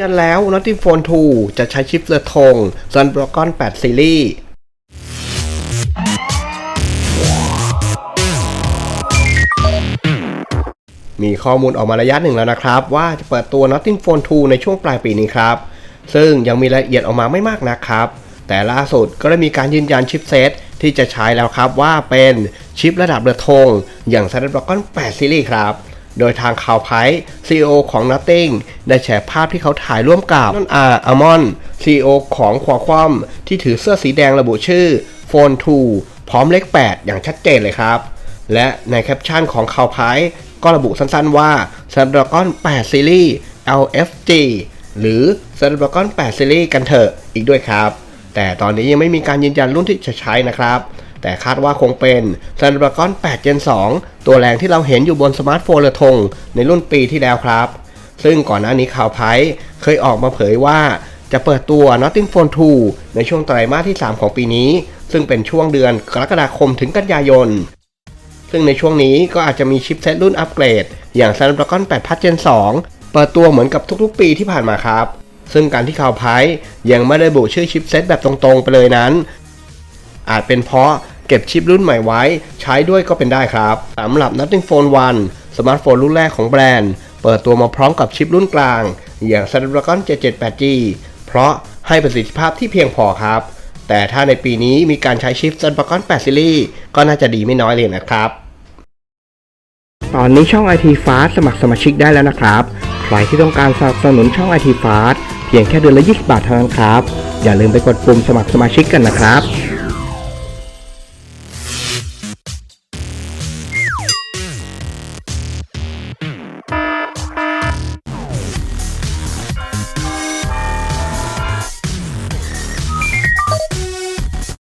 ยันแล้ว n o t i Phone 2 จะใช้ชิปเรือธง Snapdragon 8 Series มีข้อมูลออกมาระยะหนึ่งแล้วนะครับ ว่าจะเปิดตัว Nothing Phone 2 ในช่วงปลายปีนี้ครับ ซึ่งยังมีรายละเอียดออกมาไม่มากนะครับ แต่ล่าสุดก็ได้มีการยืนยันชิปเซตที่จะใช้แล้วครับว่าเป็นชิประดับเรือธงอย่าง Snapdragon 8 Series ครับ โดยทางข่าวไพ CEO ของ Nothing ได้แชร์ภาพที่เขาถ่ายร่วมกับนนอาอามอน CEO ของควาคอมที่ถือเสื้อสีแดงระบุชื่อ Phone 2พร้อมเลข 8 อย่างชัดเจนเลยครับ และในแคปชั่นของข่าวไพก็ระบุสั้นๆว่า Snapdragon 8 Series LFG หรือ Snapdragon 8 Series กันเถอะอีกด้วยครับ แต่ตอนนี้ยังไม่มีการยืนยันรุ่นที่จะใช้นะครับ แต่คาดว่าคงเป็น Snapdragon 8 Gen 2 ตัวแรงที่เราเห็นอยู่บนสมาร์ทโฟนเรือธงในรุ่นปีที่แล้วครับ ซึ่งก่อนหน้านี้ข่าวไพ่เคยออกมาเผยว่าจะเปิดตัว Nothing Phone 2 ในช่วงไตรมาสที่ 3 ของปีนี้ ซึ่งเป็นช่วงเดือนกรกฎาคมถึงกันยายน ซึ่งในช่วงนี้ก็อาจจะมีชิปเซตรุ่นอัปเกรด อย่าง Snapdragon 8 Plus Gen 2 เปิดตัวเหมือนกับทุกๆ ปีที่ผ่านมาครับ ซึ่งการที่ข่าวไพ่ยังไม่ได้บุชื่อชิปเซตแบบตรงๆ ไปเลยนั้น อาจเป็นเพราะ เก็บชิปรุ่นใหม่ไว้ ใช้ด้วยก็เป็นได้ครับสำหรับ Nothing Phone 1 สมาร์ทโฟนรุ่นแรกของแบรนด์ เปิดตัวมาพร้อมกับชิปรุ่นกลาง อย่าง Snapdragon 778G เพราะให้ประสิทธิภาพที่เพียงพอครับ แต่ถ้าในปีนี้มีการใช้ชิป Snapdragon 8 Series ก็น่าจะดีไม่น้อยเลยนะครับ ตอนนี้ช่อง IT Fast สมัครสมาชิกได้แล้วนะครับ ใครที่ต้องการสนับสนุนช่อง IT Fast เพียงแค่เดือนละ 20 บาทเท่านั้นครับ อย่าลืมไปกดปุ่มสมัครสมาชิกกันนะครับ